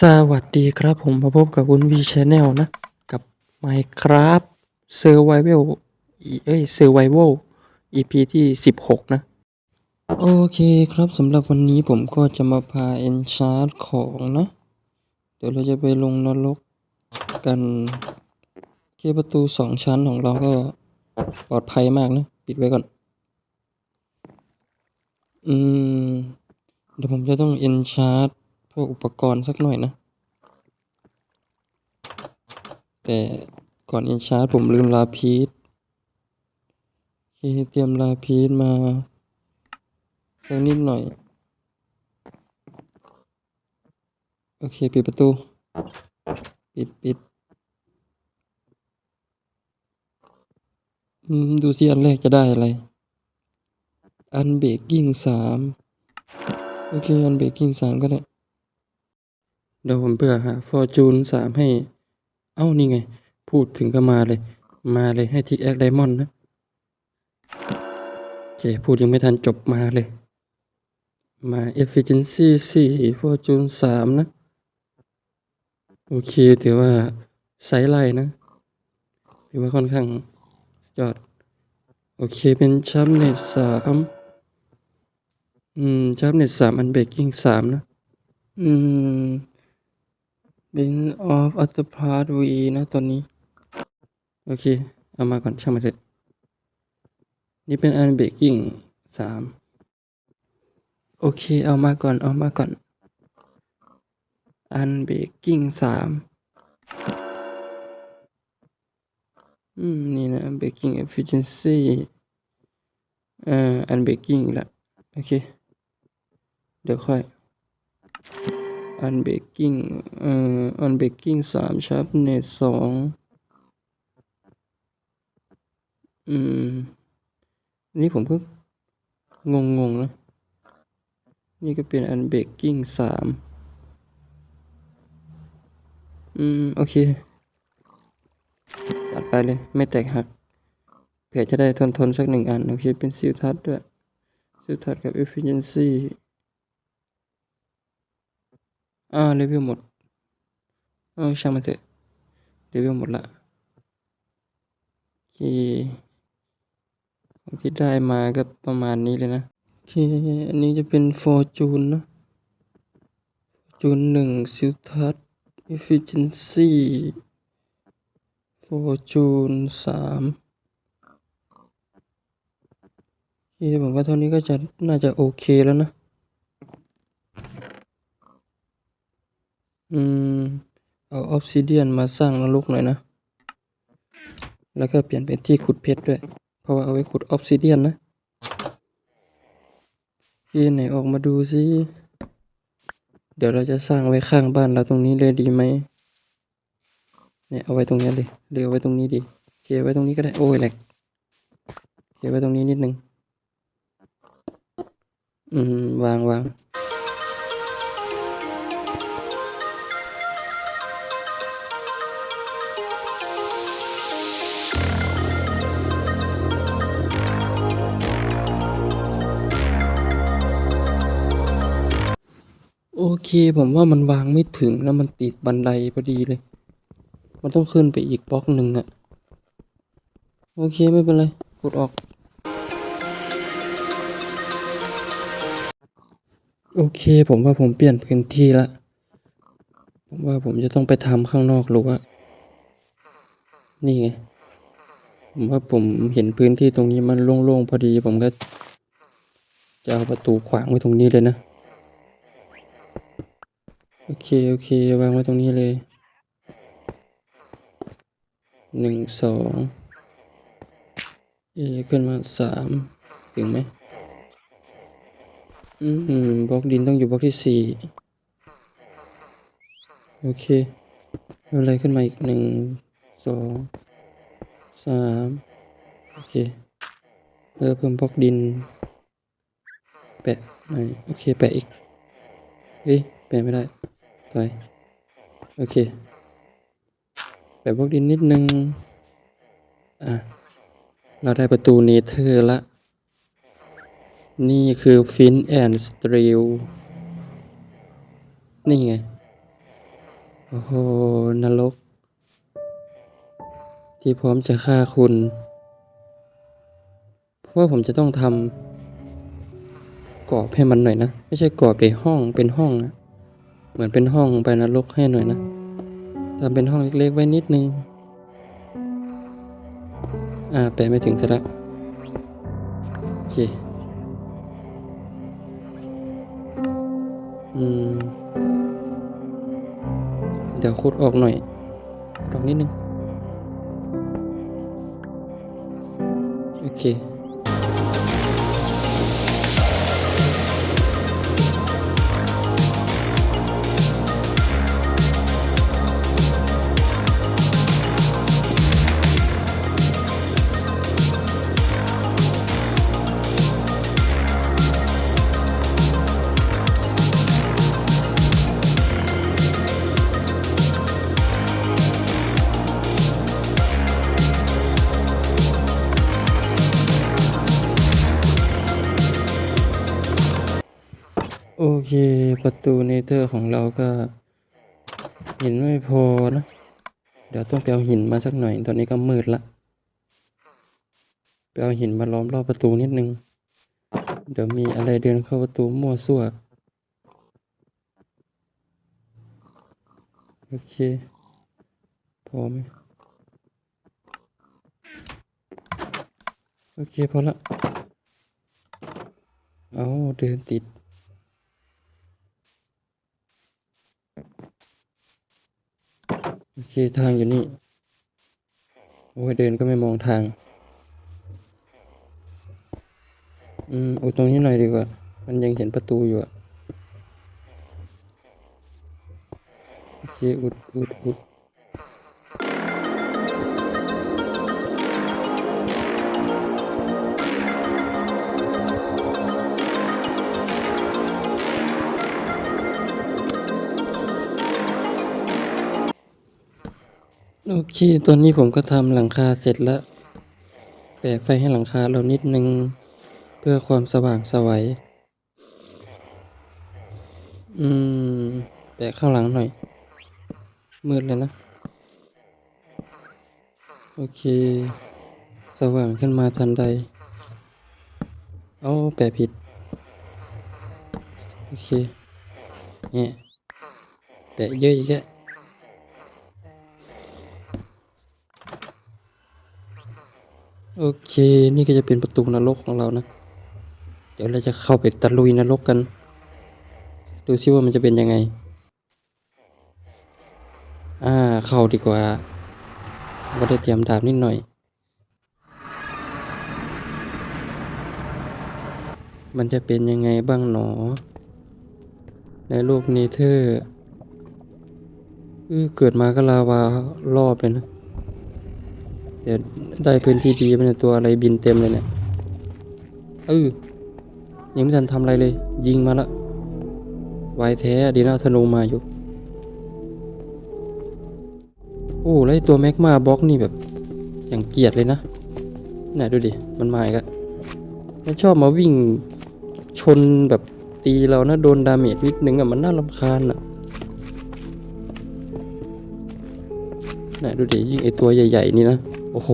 สวัสดีครับผมมาพบกับคุณวีชาแนลนะ กับ Minecraft Survival เอ้ย Survival EP ที่ 16 นะ โอเคครับสำหรับวันนี้ผมก็จะมาพา Enchant ของนะ เดี๋ยวเราจะไปลงนรกกันเคประตูสองชั้นของเราก็ปลอดภัยมากนะ ปิดไว้ก่อน อืม เดี๋ยวผมจะต้อง Enchant พวกอุปกรณ์สักหน่อยนะ แต่ก่อน Enchant ผมลืมลาพีชโอเคเตรียมลาพีชมาสักนิดหน่อย โอเค ปิดประตู ปิดปิดอืมดูสิอันแรกจะได้อะไร อันเบรกกิ้งสามโอเค อันเบรกกิ้งสามก็ได้ เดี๋ยวผมเพื่อหาฟอร์จูนสามให้ เอ้านี่ไง พูดถึงก็มาเลย มาเลยให้ทิกแอคไดมอนด์นะโอเคพูดยังไม่ทันจบมาเลย มา efficiency สี่ fortune สามนะ โอเคถือว่าไซส์ไลน์นะถือว่าค่อนข้างยอด โอเคเป็นชัมเน็ตสามอืมชัมเน็ตสามอันเบกกิ้งสามนะ อืม เป็น of other part v นะตอนนี้ โอเค เอามาก่อน ช่างมันเถอะ นี่เป็นอันเบกกิ้งสามโอเค เอามาก่อน เอามาก่อน อันเบกกิ้งสามอืม นี่นะเบกกิ้ง efficiency เอ่อ อันเบกกิ้งละ โอเค เดี๋ยวค่อย อันเบกกิ้งเอ่ออันเบกกิ้งสามชาร์ปเนตสองอืมอันนี้ผมก็งงงๆนะ นี่ก็เป็นอันเบกกิ้งสามอืม โอเค ตัดไปเลย ไม่แตกหักเผื่อจะได้ทนทนสักหนึ่งอัน โอเค เป็นซิลทัศด้วยซิลทัศกับ efficiency อ่าเลเวหมดเออช่างมันเถอะเลเวหมดละโอเคที่ได้มาก็ประมาณนี้เลยนะโอเคอันนี้จะเป็น fortune นะ fortune หนึ่งซิลทัศ efficiency fortune สามโอเคผมว่าเท่านี้ก็จะน่าจะโอเคแล้วนะ อืม เอาออ s ซิเดียนมาสร้างนรกหน่อยนะ แล้วก็เปลี่ยนเป็นที่ขุดเพชรด้วย เพราะว่าเอาไว้ขุดออ s ซิเดียนนะที่ไหนออกมาดูซิเดี๋ยวเราจะสร้างไว้ข้างบ้านเราตรงนี้เลยดีไหม เนี่ยเอาไว้ตรงนี้เลยเรือไว้ตรงนี้ดีโอเคไว้ตรงนี้ก็ได้ โอ้ยแหลกโอเคไว้ตรงนี้นิดนึง อืม วางวาง โอเคผมว่ามันวางไม่ถึงแล้วมันติดบันไดพอดีเลย มันต้องขึ้นไปอีกบล็อกหนึ่งอะโอเคไม่เป็นไรกดออก โอเคผมว่าผมเปลี่ยนพื้นที่ละผมว่าผมจะต้องไปทำข้างนอกรั้ว่า นี่ไง ผมว่าผมเห็นพื้นที่ตรงนี้มันโล่งๆพอดี ผมก็จะเอาประตูขวางไว้ตรงนี้เลยนะ โอเค โอเค วางไว้ตรงนี้เลยหนึ่งสองเอขึ้นมาสามถึงไหมอืมบล็อกดินต้องอยู่บล็อกที่สี่โอเคอะไรขึ้นมาอีกหนึ่งสองสามโอเคเพิ่มเพิ่มบล็อกดิน แปะหน่อยโอเค แปะอีกเฮ้ยแปะไม่ได้ ไปโอเคแปะบล็อกดินนิดนึง อะ เราได้ประตูเนเธอร์ละ นี่คือฟินแอนด์สตรีลนี่ไง โอ้โห นรก ที่พร้อมจะฆ่าคุณ เพราะว่าผมจะต้องทำกรอบให้มันหน่อยนะ ไม่ใช่กรอบในห้องเป็นห้องนะ เหมือนเป็นห้องไปนรกให้หน่อยนะทำเป็นห้องเล็กๆไว้นิดนึง อ่าแปะไม่ถึงซะละโอเค อืม เดี๋ยวขุดออกหน่อยออกนิดนึง โอเค ประตูเนเธอร์ของเราก็หินไม่พอนะ เดี๋ยวต้องไปเอาหินมาสักหน่อย ตอนนี้ก็มืดละไปเอาหินมาล้อมรอบประตูนิดนึง เดี๋ยวมีอะไรเดินเข้าประตูมั่วซั่ว โอเค พอไหมโอเคพอละ เอาเดินติด โอเคทางอยู่นี่ โอ้ยเดินก็ไม่มองทาง อืมอุดตรงนี้หน่อยดีกว่า มันยังเห็นประตูอยู่อะโอเคอุดอุดอุด โอเค ตอนนี้ผมก็ทำหลังคาเสร็จแล้ว แปะไฟให้หลังคาเรานิดนึง เพื่อความสว่างสวัย อืม แปะข้างหลังหน่อย มืดเลยนะ โอเค สว่างขึ้นมาทันใด เอาแปะผิด โอเค เนี่ย แปะเยอะอีกแล้ว โอเค นี่ก็จะเป็นประตูนรกของเรานะ เดี๋ยวเราจะเข้าไปตะลุยนรกกัน ดูซิว่ามันจะเป็นยังไง อ่า เข้าดีกว่าก็ได้เตรียมดาบนิดหน่อย มันจะเป็นยังไงบ้างหนอ ในโลกเนเธอร์เกิดมาก็ลาวารอบเลยนะ แต่ได้พื้นที่ดีมันตัวอะไรบินเต็มเลยเนี่ยเออยังไม่ทันทำอะไรเลย ยิงมาละไวแท้ดีนะธนูมาอยู่ โอ้แล้วไอตัวแม็กมาบล็อกนี่แบบ อย่างเกียดเลยนะไหนดูดิ มันมาอีกอะมันชอบมาวิ่งชนแบบตีเรานะ โดนดาเมจนิดนึงอะมันน่ารำคาญอะไหนดูดิ ยิ่งไอตัวใหญ่ ๆ นี่นะ โอ้โห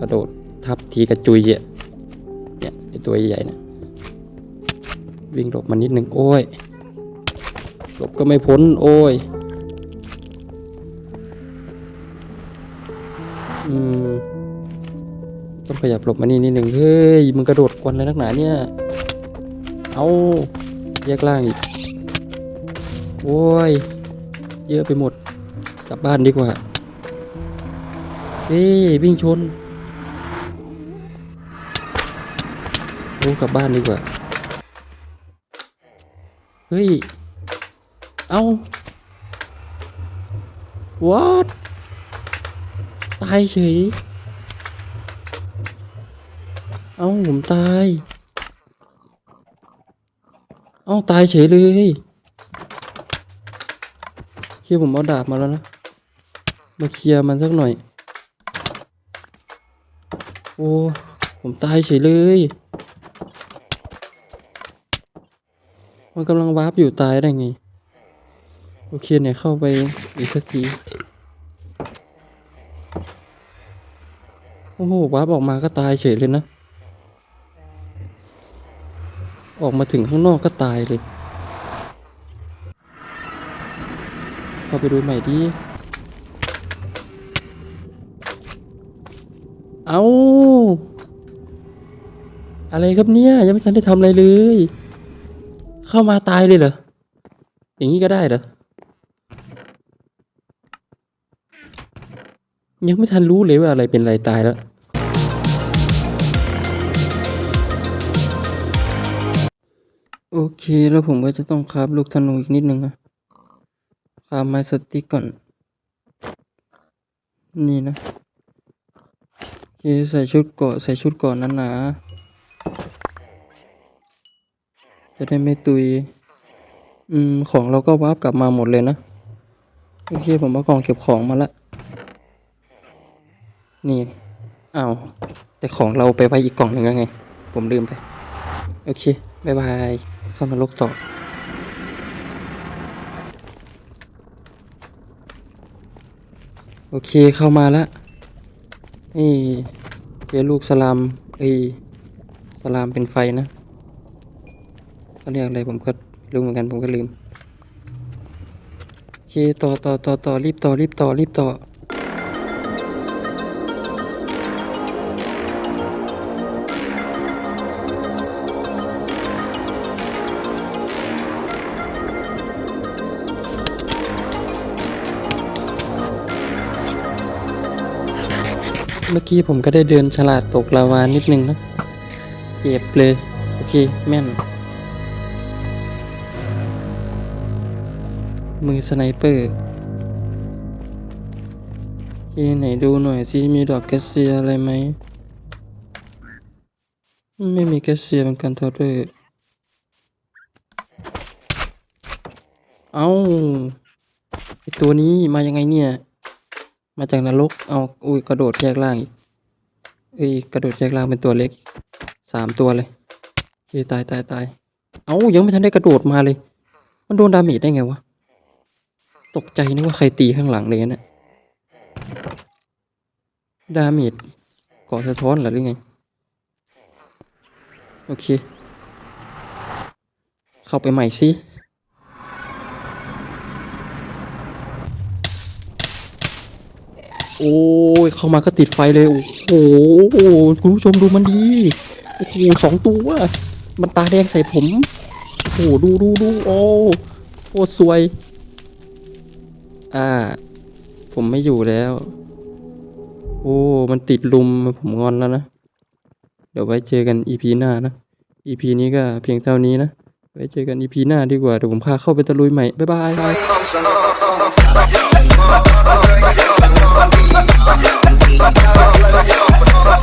กระโดดทับทีกระจุยอะเนี่ยไอตัวใหญ่ๆนะวิ่งหลบมันนิดนึงโอ้ยหลบก็ไม่พ้น โอ้ยอืมต้องขยับหลบมานี่นิดหนึ่งเฮ้ยมึงกระโดดกวนอะไรนักหนาเนี่ยเอาแยกล่างอีกโอ้ยเยอะไปหมดกลับบ้านดีกว่า เฮ้ยวิ่งชนโอ้กลับบ้านดีกว่า เฮ้ย เอา what ตายเฉย เอาผมตาย เอาตายเฉยเลยเคียผมเอาดาบมาแล้วนะ มาเคลียร์มันสักหน่อย อ้ผมตายเฉยเลย มันกำลังวาร์ปอยู่ตายได้ไง โอเคเนี่ยเข้าไปอีกสักที โอ้โหวาร์ปออกมาก็ตายเฉยเลยนะ ออกมาถึงข้างนอกก็ตายเลย เข้าไปดูใหม่ดิเอา อะไรครับเนี่ยยังไม่ทันได้ทำอะไรเลย เข้ามาตายเลยเหรอ อย่างนี้ก็ได้เหรอ ยังไม่ทันรู้เลยว่าอะไรเป็นอะไรตายแล้ว โอเคแล้วผมก็จะต้องคาบลูกธนูอีกนิดนึงนะคราบไม้สติกก่อน นี่นะโอเคใส่ชุดเกาะใส่ชุดเก่อนนั้นนะ จะได้ไม่ตุย อืม ของเราก็วาร์ปกลับมาหมดเลยนะ โอเค ผมเอากล่องเก็บของมาละ นี่อ้าวแต่ของเราไปไว้อีกกล่องหนึ่งแล้วไง ผมลืมไป โอเค บ๊ายบาย เข้ามาลกต่อโอเคเข้ามาละนี่เจอลูกสลามเอ้ยสลามเป็นไฟนะ เขาเรียกอะไรผมก็ไม่รู้เหมือนกันผมก็ลืมโอเคต่อต่อต่อต่อรีบต่อรีบต่อรีบต่อเมื่อกี้ผมก็ได้เดินฉลาดตกลาวานิดนึงนะ เจ็บเลย โอเค แม่น มือสไนเปอร์โอเคไหนดูหน่อยสิมีดอกแคสเซียอะไรไหม ไม่มีแคสเซียเหมือนกันทอดด้วยเอาไอตัวนี้มายังไงเนี่ย มาจากนรก เอาอุ้ยกระโดดแยกล่างอีกเอ้ยกระโดดแยกล่างเป็นตัวเล็กสามตัวเลยเอ้ยตายตายตายเอายังไม่ทันได้กระโดดมาเลย มันโดนดาเมจได้ไงวะ ตกใจนึกว่าใครตีข้างหลังเลยนะ ดาเมจกาะสะท้อนหรอหรือไง โอเค เข้าไปใหม่สิโอ้ย เข้ามาก็ติดไฟเลย โอ้โห คุณผู้ชมดูมันดี โอ้โหสองตัว มันตาแดงใส่ผม โอ้โห ดูดูดูโอ้โคตรสวย อ่า ผมไม่อยู่แล้ว โอ้ มันติดลุมผมงอนแล้วนะ เดี๋ยวไว้เจอกันอีพีหน้านะอีพีนี้ก็เพียงเท่านี้นะ ไว้เจอกันอีพีหน้าดีกว่า เดี๋ยวผมพาเข้าไปตะลุยใหม่ บ๊ายบาย Function.